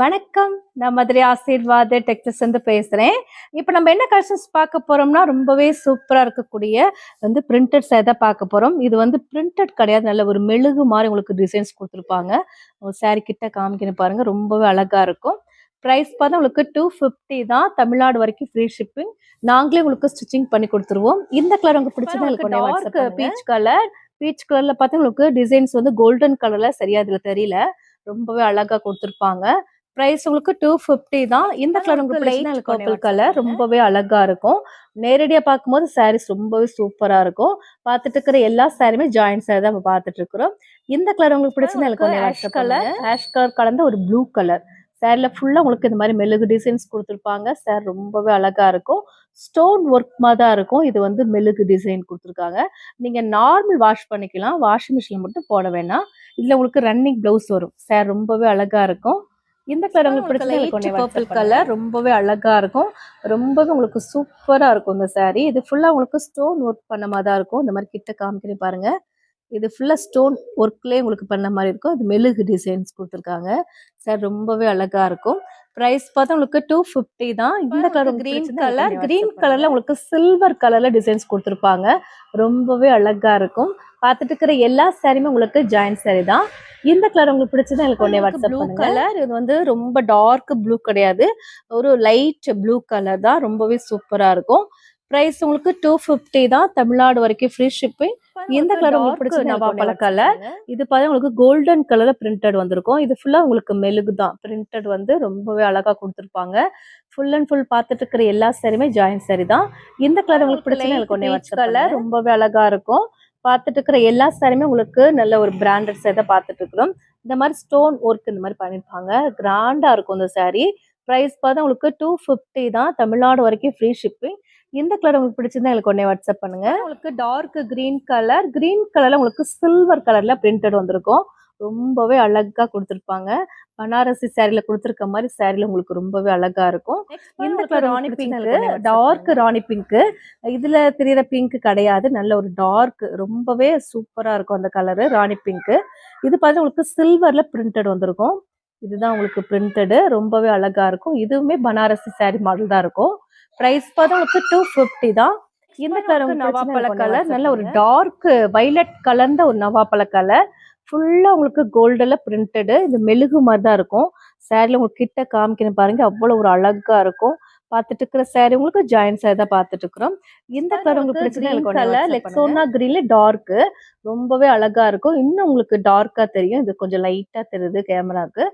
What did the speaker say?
வணக்கம். நான் மதுரை ஆசீர்வாத டெக்ஸஸ் வந்து பேசுறேன். இப்போ நம்ம என்ன கலெக்ஷன்ஸ் பார்க்க போறோம்னா ரொம்பவே சூப்பரா இருக்கக்கூடிய வந்து பிரிண்டட் சேதை பார்க்க போறோம். இது வந்து பிரிண்டட் கிடையாது. நல்ல ஒரு மெழுகு மாதிரி உங்களுக்கு டிசைன்ஸ் கொடுத்துருப்பாங்க. ஒரு saree கிட்ட காமிக்கணும் பாருங்க. ரொம்பவே அழகா இருக்கும். ப்ரைஸ் பார்த்தா உங்களுக்கு டூ ஃபிஃப்டி தான். தமிழ்நாடு வரைக்கும் ஃப்ரீ ஷிப்பிங் நாங்களே உங்களுக்கு ஸ்டிச்சிங் பண்ணி கொடுத்துருவோம். இந்த கலர் உங்களுக்கு பிடிச்சது உங்களுக்கு பீச் கலர் பீச் கலர்ல பார்த்தா உங்களுக்கு டிசைன்ஸ் வந்து கோல்டன் கலர்ல சரியா இதுல தெரியல. ரொம்பவே அழகா கொடுத்துருப்பாங்க. பிரைஸ் உங்களுக்கு டூ ஃபிஃப்டி தான். இந்த கலர் உங்களுக்கு பர்பிள் கலர் ரொம்பவே அழகா இருக்கும். நேரடியா பார்க்கும்போது சாரீஸ் ரொம்பவே சூப்பரா இருக்கும். பார்த்துட்டு இருக்கிற எல்லா சாரியுமே ஜாயிண்ட் சாரி தான் நம்ம பார்த்துட்டு இருக்கிறோம். இந்த கலர் உங்களுக்கு பிடிச்சதுன்னா எனக்கு கலர் ஆஷ் கலர் கலந்த ஒரு ப்ளூ கலர் சாரில ஃபுல்லா உங்களுக்கு இந்த மாதிரி மெழுகு டிசைன்ஸ் கொடுத்துருப்பாங்க. சார் ரொம்பவே அழகா இருக்கும். ஸ்டோன் ஒர்க் மாதிரி தான் இருக்கும். இது வந்து மெழுகு டிசைன் கொடுத்துருக்காங்க. நீங்க நார்மல் வாஷ் பண்ணிக்கலாம். வாஷிங் மிஷின் மட்டும் போட வேணாம். இதுல உங்களுக்கு ரன்னிங் பிளவுஸ் வரும். சார் ரொம்பவே அழகா இருக்கும். இந்த கலர் உங்களுக்கு பிடிச்சது பர்பிள் கலர் ரொம்பவே அழகா இருக்கும். ரொம்பவே உங்களுக்கு சூப்பரா இருக்கும் இந்த saree. இது ஃபுல்லா உங்களுக்கு ஸ்டோன் ஒர்க் பண்ண மாதிரி தான் இருக்கும். இந்த மாதிரி கிட்ட காமிக்கிறேன் பாருங்க. இது ஃபுல்லா ஸ்டோன் ஒர்க்லயே உங்களுக்கு பண்ண மாதிரி இருக்கும். இது மெழுகு டிசைன்ஸ் கொடுத்துருக்காங்க. சார் ரொம்பவே அழகா இருக்கும். பிரைஸ் பார்த்தா உங்களுக்கு டூ ஃபிஃப்டி தான். இந்த கலர் கிரீன் கலர் கிரீன் கலர்ல உங்களுக்கு சில்வர் கலர்ல டிசைன்ஸ் கொடுத்துருப்பாங்க. ரொம்பவே அழகா இருக்கும். பார்த்துட்டு இருக்கிற எல்லா சாரியுமே உங்களுக்கு ஜாயிண்ட் சாரி தான். இந்த கலர் உங்களுக்கு பிடிச்சதா எனக்கு உடனே வாட்ஸ்அப் ப்ளூ கலர் இது வந்து ரொம்ப டார்க் ப்ளூ கிடையாது. ஒரு லைட் ப்ளூ கலர் தான் ரொம்பவே சூப்பரா இருக்கும். பிரைஸ் உங்களுக்கு டூ ஃபிஃப்டி தான் தமிழ்நாடு வரைக்கும் ஃப்ரீ ஷிப்பிங் இந்த கலர் உங்களுக்கு பிடிச்சது நவாப்பழ கலர் இது பார்த்தா உங்களுக்கு கோல்டன் கலர்ல பிரிண்டட் வந்திருக்கும். இது ஃபுல்லா உங்களுக்கு மெழுகு தான். பிரிண்டட் வந்து ரொம்பவே அழகா கொடுத்துருப்பாங்க. ஃபுல் அண்ட் ஃபுல் பார்த்துட்டு இருக்கிற எல்லா சாரியுமே ஜாயின் சாரி தான். இந்த கலர் உங்களுக்கு பிடிச்சது எனக்கு ஒன்னே கலர் ரொம்பவே அழகா இருக்கும். பார்த்துட்டு இருக்கிற எல்லா சாரியுமே உங்களுக்கு நல்ல ஒரு பிராண்டட் சேதை பார்த்துட்டு இருக்கிறோம் இந்த மாதிரி ஸ்டோன் ஒர்க் இந்த மாதிரி பண்ணியிருப்பாங்க. கிராண்டாக இருக்கும் இந்த சாரீ ப்ரைஸ் பார்த்தா உங்களுக்கு டூ ஃபிஃப்டி தான். தமிழ்நாடு வரைக்கும் ஃப்ரீ ஷிப்பிங் இந்த கலர் உங்களுக்கு பிடிச்சிருந்தா எனக்கு உடனே வாட்ஸ்அப் பண்ணுங்க. உங்களுக்கு டார்க் கிரீன் கலர் க்ரீன் கலரில் உங்களுக்கு சில்வர் கலரில் பிரிண்டட் வந்திருக்கும். ரொம்பவே அழகா கொடுத்துருப்பாங்க. பனாரசி சாரில கொடுத்துருக்க மாதிரி சாரில உங்களுக்கு ரொம்பவே அழகா இருக்கும். இந்த rani pink dark rani pink இதுல தெரியற பிங்க் கிடையாது. நல்ல ஒரு டார்க் ரொம்பவே சூப்பரா இருக்கும் அந்த கலரு ராணி பிங்க் இது பார்த்து உங்களுக்கு சில்வர்ல பிரிண்டட் வந்திருக்கும். இதுதான் உங்களுக்கு பிரிண்டடு ரொம்பவே அழகா இருக்கும். இதுவுமே பனாரசி saree மாடல் தான் இருக்கும். பிரைஸ் பார்த்தா உங்களுக்கு டூ ஃபிஃப்டி தான். இந்த கலர் நவாப்பழ கலர் நல்ல ஒரு டார்க் வைலட் கலர்ந்த ஒரு நவாப்பழ கலர் ஃபுல்லா உங்களுக்கு கோல்டுல பிரிண்டடு இது மெழுகு மாதிரி தான் இருக்கும். சாரில உங்களுக்கு கிட்ட காமிக்கணும் பாருங்க அவ்வளவு ஒரு அழகா இருக்கும். பார்த்துட்டு இருக்கிற saree உங்களுக்கு ஜாயின் saree தான் பார்த்துட்டு இருக்கிறோம். இந்த கலர் உங்களுக்கு கலர் லெக்ஸோனா கிரீன்ல டார்க் ரொம்பவே அழகா இருக்கும். இன்னும் உங்களுக்கு டார்க்கா தெரியும். இது கொஞ்சம் லைட்டா தெரியுது கேமராக்கு